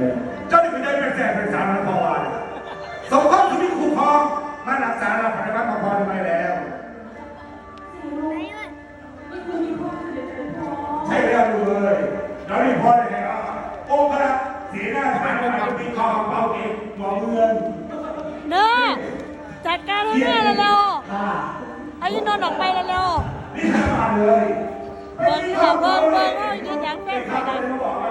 เลยเจ้านี่เป็นได้เป็นแสนเป็นสามพันพอวันสมคบชีวิตคุ้มครองมารักษาเราปฏิบัติมาพอได้ไหมแล้ว ใช่แล้วดูเลยเราได้พอได้แล้วองค์พระศรีหน้าฐานเป็นปีทองเบาเอกหมอเมืองเด้อจัดการให้แม่เร็วค่ะๆเอายินนนท์ออกไปเร็วนี่ทำมาเลยๆเบิ่งเขาเบิ่งเบิ่งเอายืนยังแฟนใครใครกันเขาบ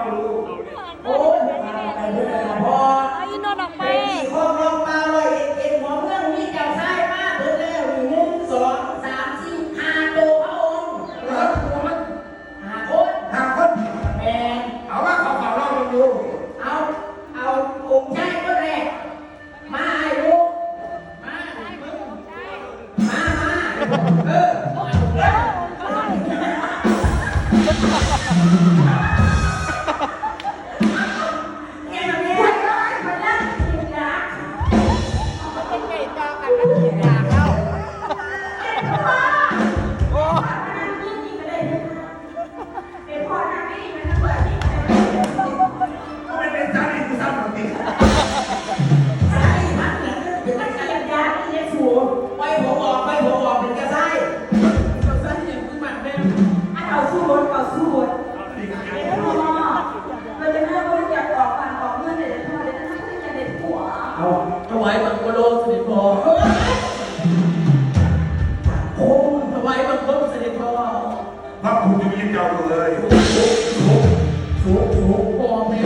ถวายบังโกโลเสด็จพ่อพระคุณจะมีเจ้าดูเลยสูงสูงพ่อแม่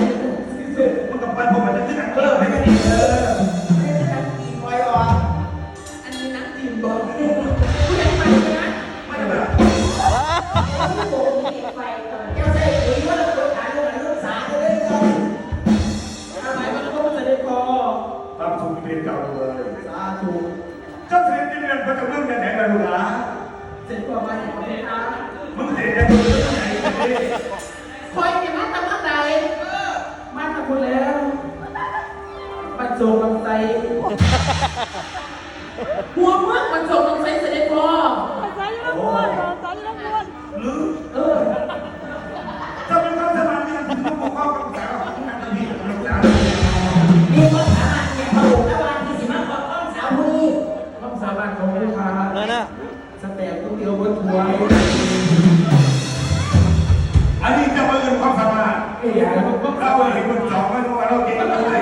มึงกับปั้นพวกมันจะขึ้นหนักเอเลิอกไม่ไม่ได้ได้เออ มาอย่างนี้นะมึงเสด็จจะดูเรื่องไหนคอยมีมาตั้งแต่ใดมาตั้งคนแล้วบรรจงลำไส้หัวเมืองบรรจงลำไส้เสด็จพ่อใส่ลำม้วนใส่ลำม้วนหรือเออจ้าเป็นราชการที่คุณต้องปกป้องกับสาวของนักบินนักสามีคนสามเนี่ยมาหลงระว่างที่สิมาก้องสาวผู้นี้ต้องสาบานของลูกค้าเลย นะสแตกผู้เดียวบนทัวอันนี้จะมาเงินความสามารถไอ้ยาผมก็เราเห็นคนสองไม่รู้ว่าเราเก่งเลย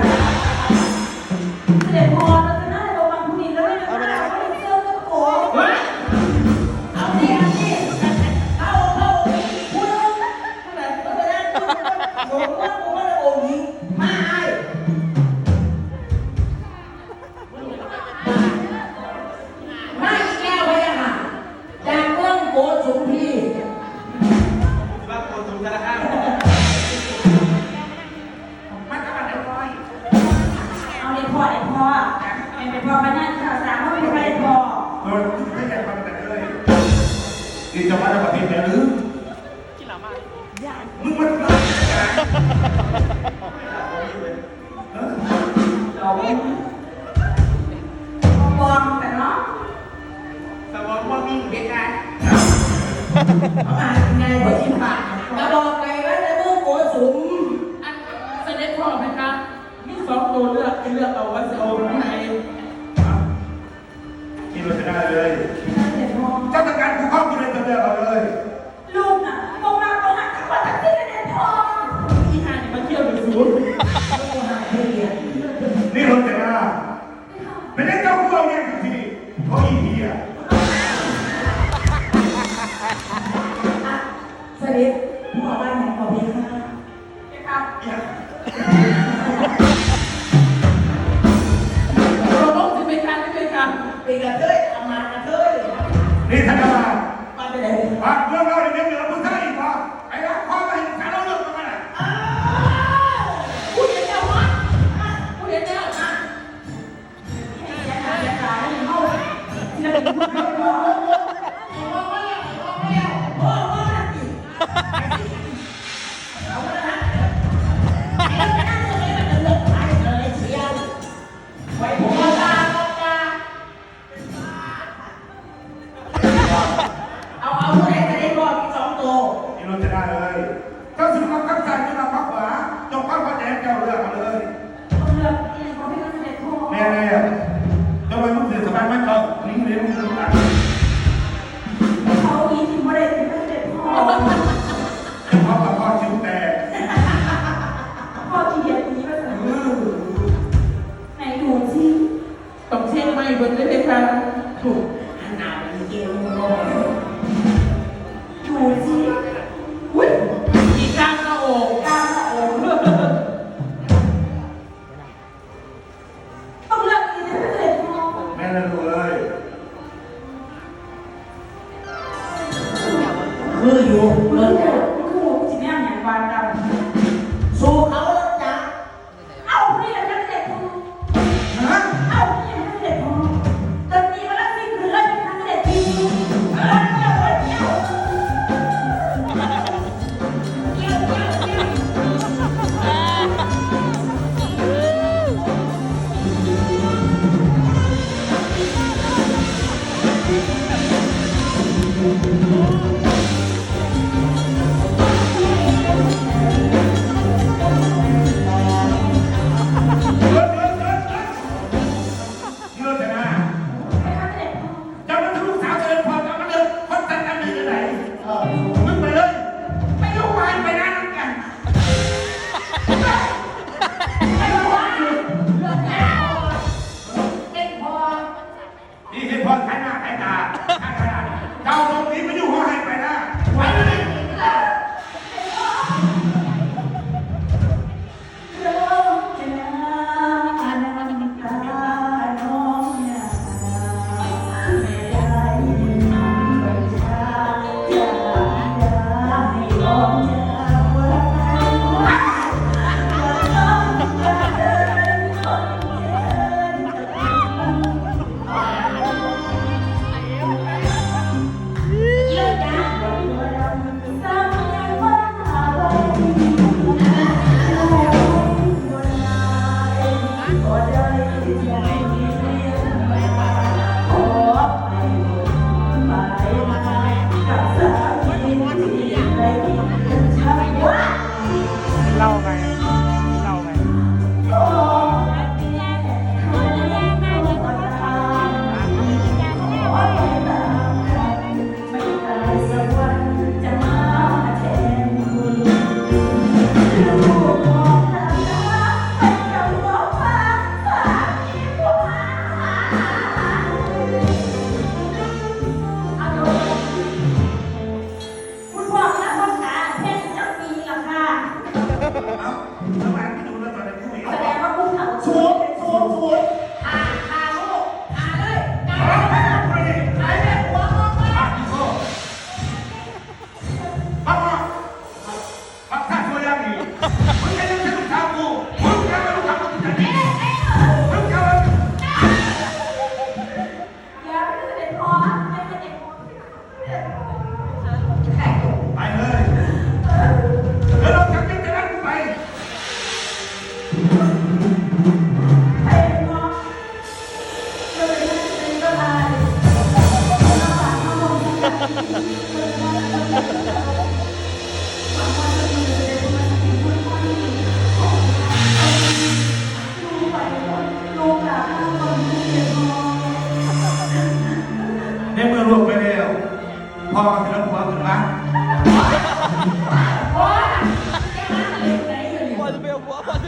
เด็กพอเราจะน่าจะระวังผู้นี้แล้วนะเราไม่เชื่อก็โอ้เอาสิเอาสิเอาเอาพูดเลยพูดเลยพูดเลยพูดเลยผมว่าผมว่าโอ้ยมา พอมานั่งข่าวสารว่าเป็นเด็กพอโดนไม่แก่ความแต่เลยกินจะมาได้ประเทศไหนหรือมึงมันมาเรามองแต่เนาะสมองว่ามีเหตุกรณ์เขาอ่านไงบทที่ผ่านกระบอกไก่ว่าจะมืองโกสุมอันเสด็จพ่อไหมครับมีสองตัวเลือกเลือกเอาว่าจะเอา ไหนกินเราจะได้เลยเด็กพอเจ้าต้องการกูเข้ากินเลยจะเลือกเอาเลยลูกน่ะตรงมาตรงหักขับตักซี่เด็กพอที่ห้านี่มาเที่ยวเป็นศูนย์ไม่หาให้เรียนนี่รถแต่หน้าไม่ได้เจ้ากูเอาเนี่ยสิเขาอีเหี้ยเสด็จพ่อบ้านไหนขอเพียงค่ะนะครับเราต้องจะเป็นการไม่เป็นการเป็นกระเทยทำมากระเทย นี่ท่านมาบ้านเรื่อง บนเด้ไงมคะถูกขนาดนี้เองดูสิอุ้ยมีกามหะโาอกกล้ามหน้อต้องเลือกดีนะเสร็จพ่งแม่นั่นเลยเมืออยู่มือ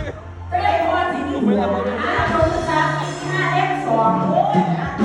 เป็นเลขโทรศัพท์ที่หนึ่งห้าโทรศัพท์ห้าเลขสอง